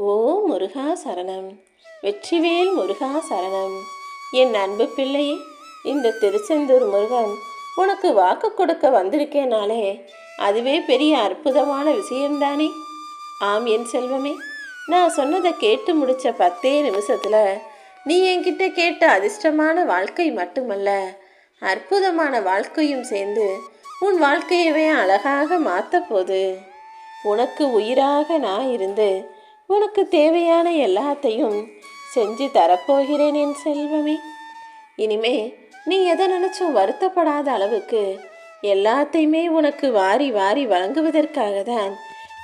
ஓ முருகா சரணம். வெற்றிவேல் முருகா சரணம். என் அன்பு பிள்ளையே இந்த திருச்செந்தூர் முருகன் உனக்கு வாக்கு கொடுக்க வந்திருக்கேனாலே அதுவே பெரிய அற்புதமான விஷயம்தானே. ஆம் என் செல்வமே நான் சொன்னதை கேட்டு முடிச்ச பத்தே நிமிஷத்தில் நீ என்கிட்ட கேட்ட அதிர்ஷ்டமான வாழ்க்கை மட்டுமல்ல அற்புதமான வாழ்க்கையும் சேர்ந்து உன் வாழ்க்கையவே அழகாக மாற்ற போது உனக்கு உயிராக நான் இருந்து உனக்கு தேவையான எல்லாத்தையும் செஞ்சு தரப்போகிறேன் என் செல்வமே. இனிமே நீ எதை நினைச்சும் வருத்தப்படாத அளவுக்கு எல்லாத்தையுமே உனக்கு வாரி வாரி வழங்குவதற்காக தான்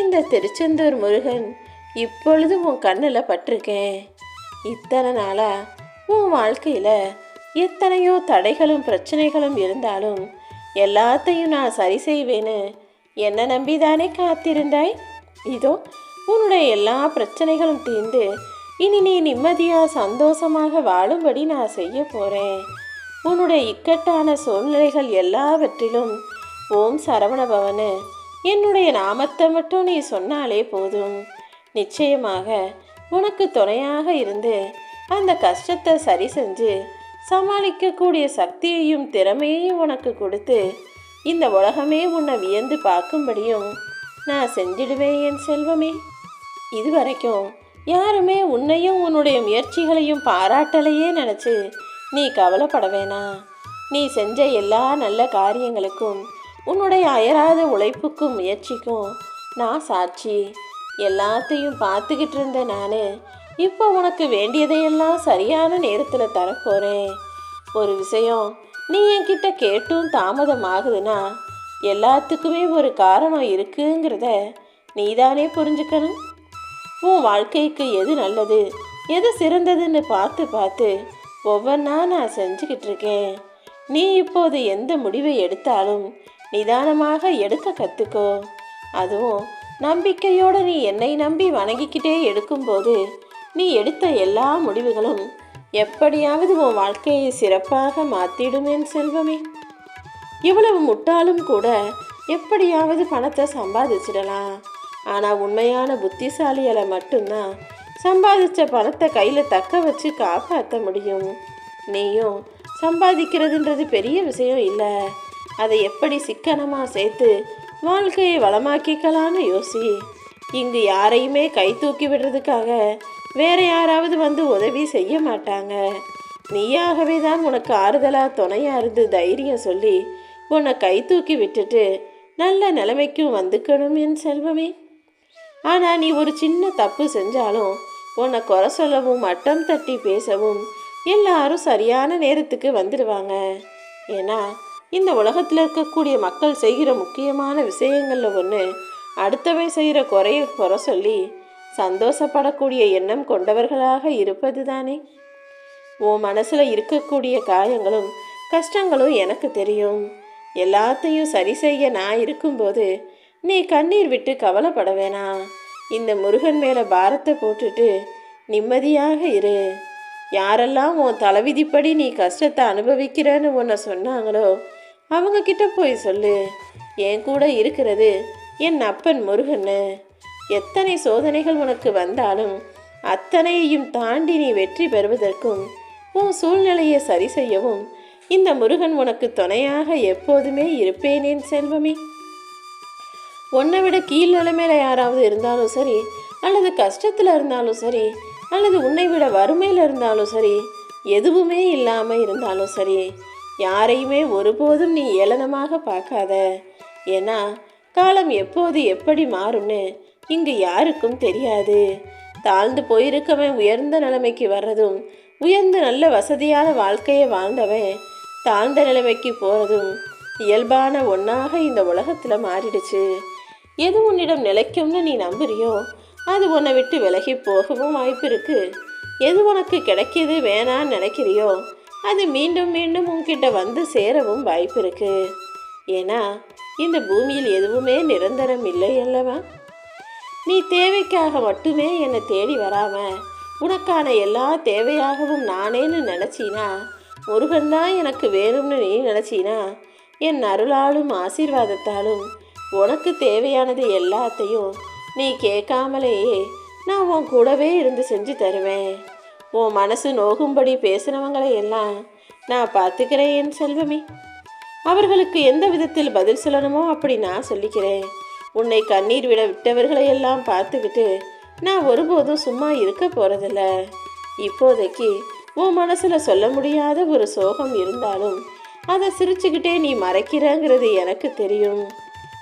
இந்த திருச்செந்தூர் முருகன் இப்பொழுது உன் கண்ணில் பட்டிருக்கேன். இத்தனை நாளாக உன் வாழ்க்கையில் எத்தனையோ தடைகளும் பிரச்சனைகளும் இருந்தாலும் எல்லாத்தையும் நான் சரி செய்வேன்னு என்ன நம்பிதானே காத்திருந்தாய்? இதோ உன்னுடைய எல்லா பிரச்சனைகளும் தீர்ந்து இனி நீ நிம்மதியாக சந்தோஷமாக வாழும்படி நான் செய்ய போகிறேன் உன்னுடைய இக்கட்டான சூழ்நிலைகள் எல்லாவற்றிலும் ஓம் சரவணபவனு. என்னுடைய நாமத்தை மட்டும் நீ சொன்னாலே போதும். நிச்சயமாக உனக்கு துணையாக இருந்து அந்த கஷ்டத்தை சரி செஞ்சு சமாளிக்கக்கூடிய சக்தியையும் திறமையையும் உனக்கு கொடுத்து இந்த உலகமே உன்னை வியந்து பார்க்கும்படியும் நான் செஞ்சிடுவேன் என் செல்வமே. இதுவரைக்கும் யாருமே உன்னையும் உன்னுடைய முயற்சிகளையும் பாராட்டலையே நினச்சி நீ கவலைப்பட வேணாம் நீ செஞ்ச எல்லா நல்ல காரியங்களுக்கும் உன்னுடைய அயராத உழைப்புக்கும் முயற்சிக்கும் நான் சாட்சி. எல்லாத்தையும் பார்த்துக்கிட்டு இருந்த நான் இப்போ உனக்கு வேண்டியதையெல்லாம் சரியான நேரத்தில் தரப்போகிறேன் ஒரு விஷயம் நீ என்கிட்ட கேட்டும் தாமதம் ஆகுதுன்னா எல்லாத்துக்குமே ஒரு காரணம் இருக்குங்கிறத நீதானே புரிஞ்சுக்கணும். உன் வாழ்க்கைக்கு எது நல்லது? எது சிறந்ததுன்னு பார்த்து பார்த்து ஒவ்வொன்றா நான் செஞ்சுக்கிட்டு இருக்கேன். நீ இப்போது எந்த முடிவை எடுத்தாலும் நிதானமாக எடுக்க கற்றுக்கோ அதுவும் நம்பிக்கையோடு நீ என்னை நம்பி வணங்கிக்கிட்டே எடுக்கும்போது நீ எடுத்த எல்லா முடிவுகளும் எப்படியாவது உன் வாழ்க்கையை சிறப்பாக மாற்றிடுமே செல்வமே. இவ்வளவு முட்டாளும் கூட எப்படியாவது பணத்தை சம்பாதிச்சிடலாம். ஆனால் உண்மையான புத்திசாலிகளை மட்டும்தான் சம்பாதிச்ச பணத்தை கையில் தக்க வச்சு காப்பாற்ற முடியும். நீயும் சம்பாதிக்கிறதுன்றது பெரிய விஷயம் இல்லை. அதை எப்படி சிக்கனமாக சேர்த்து வாழ்க்கையை வளமாக்கிக்கலான்னு யோசி. இங்கு யாரையுமே கை தூக்கி விடுறதுக்காக வேற யாராவது வந்து உதவி செய்ய மாட்டாங்க. நீயாகவே தான் உனக்கு ஆறுதலாக துணையாக இருந்து தைரியம் சொல்லி உன்னை கை தூக்கி விட்டுட்டு நல்ல நிலைமைக்கும் வந்துக்கணும் என் செல்வமே. ஆனால் நீ ஒரு சின்ன தப்பு செஞ்சாலும் உன்னை குறை சொல்லவும் மட்டம் தட்டி பேசவும் எல்லாரும் சரியான நேரத்துக்கு வந்துடுவாங்க ஏன்னா இந்த உலகத்தில் இருக்கக்கூடிய மக்கள் செய்கிற முக்கியமான விஷயங்களில் ஒன்று அடுத்தவன் செய்கிற குறைய குறை சொல்லி சந்தோஷப்படக்கூடிய எண்ணம் கொண்டவர்களாக இருப்பது தானே உன் மனசில் இருக்கக்கூடிய காயங்களும் கஷ்டங்களும் எனக்கு தெரியும். எல்லாத்தையும் சரி செய்ய நான் இருக்கும்போது நீ கண்ணீர் விட்டு கவலைப்பட வேணாம். இந்த முருகன் மேலே பாரத்தை போட்டுட்டு நிம்மதியாக இரு. யாரெல்லாம் உன் தலைவிதிப்படி நீ கஷ்டத்தை அனுபவிக்கிறேன்னு உன்னை சொன்னாங்களோ அவங்க கிட்ட போய் சொல்லு. என் கூட இருக்கிறது என் அப்பன் முருகன்னு. எத்தனை சோதனைகள் உனக்கு வந்தாலும் அத்தனையையும் தாண்டி நீ வெற்றி பெறுவதற்கும் உன் சூழ்நிலையை சரி செய்யவும் இந்த முருகன் உனக்கு துணையாக எப்போதுமே இருப்பேனேன் செல்வமே. உன்னை விட கீழ் நிலைமையில் யாராவது இருந்தாலும் சரி அல்லது கஷ்டத்தில் இருந்தாலும் சரி அல்லது உன்னை விட வறுமையில் இருந்தாலும் சரி எதுவுமே இல்லாமல் இருந்தாலும் சரி யாரையுமே ஒருபோதும் நீ ஏளனமாக பார்க்காத. ஏன்னா காலம் எப்போது எப்படி மாறும்னு இங்கு யாருக்கும் தெரியாது. தாழ்ந்து போயிருக்கவன் உயர்ந்த நிலைமைக்கு வர்றதும் உயர்ந்த நல்ல வசதியான வாழ்க்கையை வாழ்ந்தவன் தாழ்ந்த நிலைமைக்கு போகிறதும் இயல்பான ஒன்றாக இந்த உலகத்தில் மாறிடுச்சு. எது உன்னிடம் நிலைக்கும்னு நீ நம்புறியோ அது உன்னை விட்டு விலகி போகவும் வாய்ப்பு இருக்கு. எது உனக்கு கிடைக்கிது வேணான்னு நினைக்கிறியோ அது மீண்டும் மீண்டும் உன்கிட்ட வந்து சேரவும் வாய்ப்பு இருக்கு. ஏன்னா இந்த பூமியில் எதுவுமே நிரந்தரம் இல்லை அல்லவா? நீ தேவைக்காக மட்டுமே என்னை தேடி வராம உனக்கான எல்லா தேவையாகவும் நானேன்னு நினச்சினா முருகன் தான் எனக்கு வேணும்னு நீ நினச்சினா என் அருளாலும் ஆசீர்வாதத்தாலும் உனக்கு தேவையானது எல்லாத்தையும் நீ கேட்காமலேயே நான் உன் கூடவே இருந்து செஞ்சு தருவேன். உன் மனசு நோகும்படி பேசுனவங்களை எல்லாம் நான் பார்த்துக்கிறேன் என் செல்வமே. அவர்களுக்கு எந்த விதத்தில் பதில் சொல்லணுமோ அப்படி நான் சொல்லிக்கிறேன். உன்னை கண்ணீர் விட விட்டவர்களை எல்லாம் பார்த்துக்கிட்டு நான் ஒருபோதும் சும்மா இருக்க போகிறதில்ல இப்போதைக்கு உன் மனசில் சொல்ல முடியாத ஒரு சோகம் இருந்தாலும் அதை சிரிச்சுக்கிட்டே நீ மறைக்கிறேங்கிறது எனக்கு தெரியும்.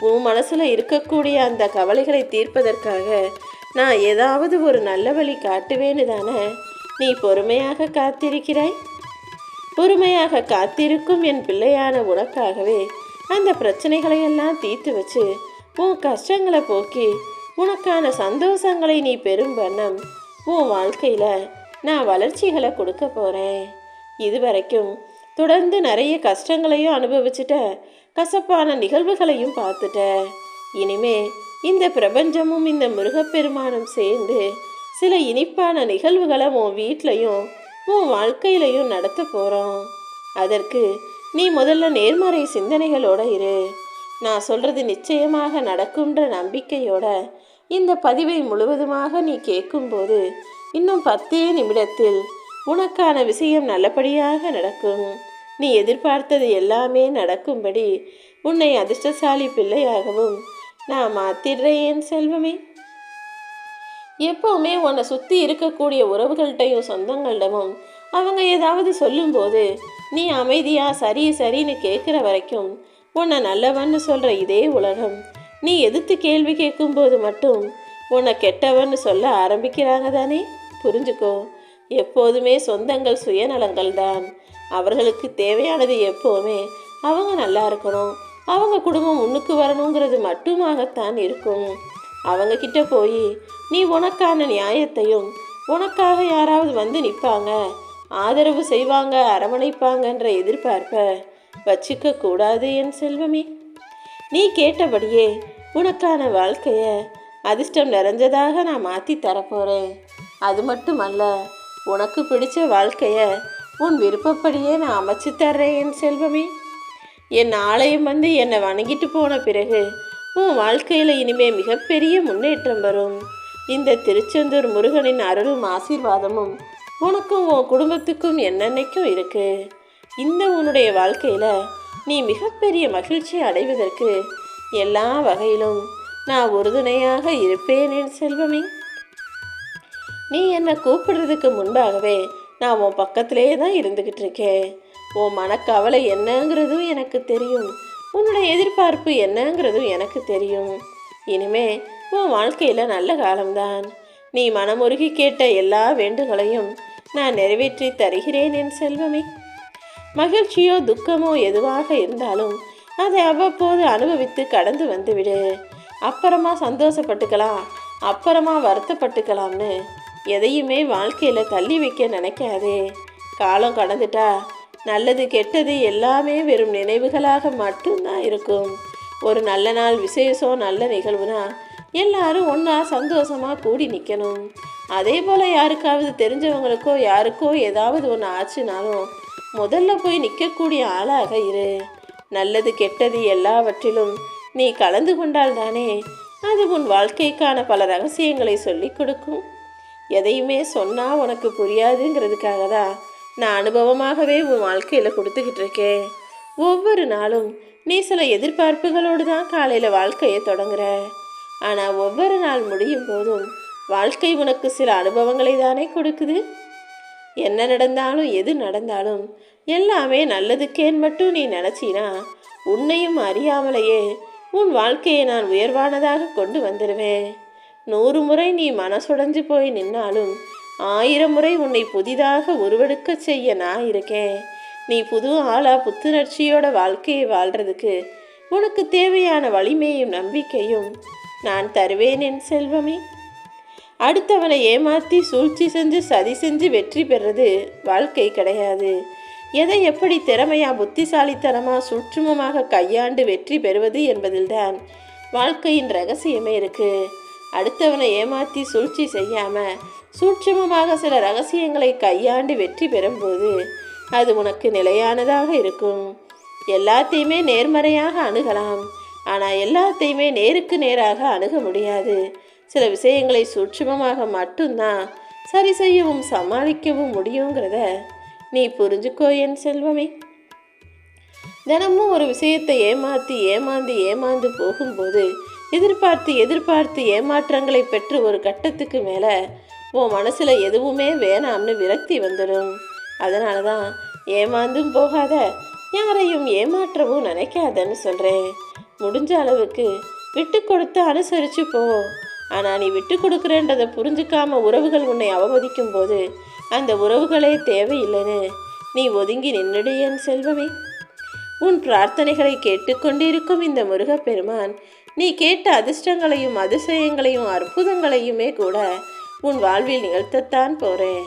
உன் மனசில் இருக்கக்கூடிய அந்த கவலைகளை தீர்ப்பதற்காக நான் ஏதாவது ஒரு நல்ல வழி காட்டுவேன்னு தானே? நீ பொறுமையாக காத்திருக்கிறாய்? பொறுமையாக காத்திருக்கும் என் பிள்ளையான உனக்காகவே அந்த பிரச்சனைகளை எல்லாம் தீர்த்து வச்சு உன் கஷ்டங்களை போக்கி உனக்கான சந்தோஷங்களை நீ பெரும் வண்ணம் உன் வாழ்க்கையில் நான் வளர்ச்சிகளை கொடுக்க போகிறேன் இதுவரைக்கும் தொடர்ந்து நிறைய கஷ்டங்களையும் அனுபவிச்சுட்ட கசப்பான நிகழ்வுகளையும் பார்த்துட்ட. இனிமே இந்த பிரபஞ்சமும் இந்த முருகப்பெருமானும் சேர்ந்து சில இனிப்பான நிகழ்வுகளை உன் வீட்லையும் உன் வாழ்க்கையிலையும் நடத்த போகிறோம் அதற்கு நீ முதல்ல நேர்மறை சிந்தனைகளோட இரு. நான் சொல்கிறது நிச்சயமாக நடக்கும்ன்ற நம்பிக்கையோட இந்த பதிவை முழுவதுமாக நீ கேட்கும்போது இன்னும் பத்தே நிமிடத்தில் உனக்கான விஷயம் நல்லபடியாக நடக்கும். நீ எதிர்பார்த்தது எல்லாமே நடக்கும்படி உன்னை அதிர்ஷ்டசாலி பிள்ளையாகவும் நான் மாத்திடுறேன் என் செல்வமே. எப்பவுமே உன்னை சுற்றி இருக்கக்கூடிய உறவுகள்கிட்டையும் சொந்தங்களிடமும் அவங்க ஏதாவது சொல்லும்போது நீ அமைதியாக சரி சரின்னு கேட்குற வரைக்கும் உன்னை நல்லவன்னு சொல்கிற இதே உலகம். நீ எதிர்த்து கேள்வி கேட்கும்போது மட்டும் உன்னை கெட்டவன்னு சொல்ல ஆரம்பிக்கிறாங்க தானே? புரிஞ்சுக்கோ எப்போதுமே சொந்தங்கள் சுயநலங்கள் தான் அவர்களுக்கு தேவையானது எப்போவுமே அவங்க நல்லா இருக்கணும். அவங்க குடும்பம் முன்னுக்கு வரணுங்கிறது மட்டுமாகத்தான் இருக்கும். அவங்க கிட்ட போய் நீ உனக்கான நியாயத்தையும் உனக்காக யாராவது வந்து நிற்பாங்க ஆதரவு செய்வாங்க அரவணைப்பாங்கன்ற எதிர்பார்ப்பை வச்சுக்க கூடாது என் செல்வமே. நீ கேட்டபடியே உனக்கான வாழ்க்கையை அதிர்ஷ்டம் நிறைஞ்சதாக நான் மாற்றி தரப்போகிறேன் அது மட்டுமல்ல உனக்கு பிடிச்ச வாழ்க்கையை உன் விருப்பப்படியே நான் அமைச்சு தர்றேன் என் செல்வமே. என் ஆலயம் வந்து என்னை வணங்கிட்டு போன பிறகு உன் வாழ்க்கையில் இனிமே மிகப்பெரிய முன்னேற்றம் வரும். இந்த திருச்செந்தூர் முருகனின் அருளும் ஆசீர்வாதமும் உனக்கும் உன் குடும்பத்துக்கும் என்னென்னைக்கும் இருக்கு. இந்த உன்னுடைய வாழ்க்கையில் நீ மிகப்பெரிய மகிழ்ச்சி அடைவதற்கு எல்லா வகையிலும் நான் உறுதுணையாக இருப்பேன் என் செல்வமே. நீ என்னை கூப்பிடுறதுக்கு முன்பாகவே நான் உன் பக்கத்திலே தான் இருந்துக்கிட்டு இருக்கேன். உன் மனக்கவலை என்னங்கிறதும் எனக்கு தெரியும். உன்னோட எதிர்பார்ப்பு என்னங்கிறதும் எனக்கு தெரியும். இனிமே உன் வாழ்க்கையில் நல்ல காலம்தான். நீ மனமுருகி கேட்ட எல்லா வேண்டுகளையும் நான் நிறைவேற்றி தருகிறேன் என் செல்வமே. மகிழ்ச்சியோ துக்கமோ எதுவாக இருந்தாலும் அதை அவ்வப்போது அனுபவித்து கடந்து வந்துவிடு. அப்புறமா சந்தோஷப்பட்டுக்கலாம் அப்புறமா வருத்தப்பட்டுக்கலாம்னு எதையுமே வாழ்க்கையில் தள்ளி வைக்க நினைக்காதே. காலம் கடந்துட்டா நல்லது கெட்டது எல்லாமே வெறும் நினைவுகளாக மட்டும்தான் இருக்கும். ஒரு நல்ல நாள் விசேஷம் நல்ல நிகழ்வுனா எல்லாரும் ஒன்றா சந்தோஷமாக கூடி நிற்கணும் அதே போல் யாருக்காவது தெரிஞ்சவங்களுக்கோ யாருக்கோ ஏதாவது ஒன்று ஆச்சுனாலும் முதல்ல போய் நிற்கக்கூடிய ஆளாக இரு. நல்லது கெட்டது எல்லாவற்றிலும் நீ கலந்து கொண்டால் தானே அது உன் வாழ்க்கைக்கான பல ரகசியங்களை சொல்லிக் கொடுக்கும். எதையுமே சொன்னால் உனக்கு புரியாதுங்கிறதுக்காக தான் நான் அனுபவமாகவே உன் வாழ்க்கையில் கொடுத்துக்கிட்டு இருக்கேன். ஒவ்வொரு நாளும் நீ சில எதிர்பார்ப்புகளோடு தான் காலையில் வாழ்க்கையை தொடங்குற. ஆனால் ஒவ்வொரு நாள் முடியும் போதும் வாழ்க்கை உனக்கு சில அனுபவங்களை தானே கொடுக்குது? என்ன நடந்தாலும் எது நடந்தாலும் எல்லாமே நல்லதுக்கேன்னு மட்டும் நீ நினச்சினா உன்னையும் அறியாமலேயே உன் வாழ்க்கையை நான் உயர்வானதாக கொண்டு வந்துடுவேன் நூறு முறை நீ மனசுடைஞ்சு போய் நின்னாலும் ஆயிரம் முறை உன்னை புதிதாக உருவெடுக்க செய்ய நான் இருக்கேன். நீ புது ஆளா புத்துணர்ச்சியோட வாழ்க்கையை வாழ்றதுக்கு உனக்கு தேவையான வலிமையும் நம்பிக்கையும் நான் தருவேன் என் செல்வமே. அடுத்தவனை ஏமாற்றி சூழ்ச்சி செஞ்சு சதி செஞ்சு வெற்றி பெறது வாழ்க்கை கிடையாது. எதை எப்படி திறமையா புத்திசாலித்தனமா சூட்சுமமாக கையாண்டு வெற்றி பெறுவது என்பதில்தான் வாழ்க்கையின் ரகசியமே இருக்கு. அடுத்தவனை ஏமாற்றி சூழ்ச்சி செய்யாமல் சூட்சமமாக சில ரகசியங்களை கையாண்டு வெற்றி பெறும்போது அது உனக்கு நிலையானதாக இருக்கும். எல்லாத்தையுமே நேர்மறையாக அணுகலாம். ஆனால் எல்லாத்தையுமே நேருக்கு நேராக அணுக முடியாது. சில விஷயங்களை சூட்சமமாக மட்டும்தான் சரி செய்யவும் சமாளிக்கவும் முடியுங்கிறத நீ புரிஞ்சுக்கோ என் செல்வமே. தினமும் ஒரு விஷயத்தை ஏமாற்றி ஏமாந்து ஏமாந்து போகும்போது எதிர்பார்த்து எதிர்பார்த்து ஏமாற்றங்களை பெற்று ஒரு கட்டத்துக்கு மேலே உன் மனசில் எதுவுமே வேணாம்னு விரக்தி வந்துடும் அதனால தான் ஏமாந்தும் போகாத யாரையும் ஏமாற்றவும் நினைக்காதன்னு சொல்கிறேன் முடிஞ்ச அளவுக்கு விட்டு கொடுத்து அனுசரித்து போ. ஆனால் நீ விட்டு கொடுக்குறேன்றதை புரிஞ்சுக்காம உறவுகள் உன்னை அவமதிக்கும் போது அந்த உறவுகளே தேவையில்லைன்னு நீ ஒதுங்கி நின்றுடு என் செல்வமே. உன் பிரார்த்தனைகளை கேட்டுக்கொண்டிருக்கும் இந்த முருகப்பெருமான் நீ கேட்ட அதிர்ஷ்டங்களையும் அதிசயங்களையும் அற்புதங்களையுமே கூட உன் வாழ்வில் நிகழ்த்தத்தான் போகிறேன்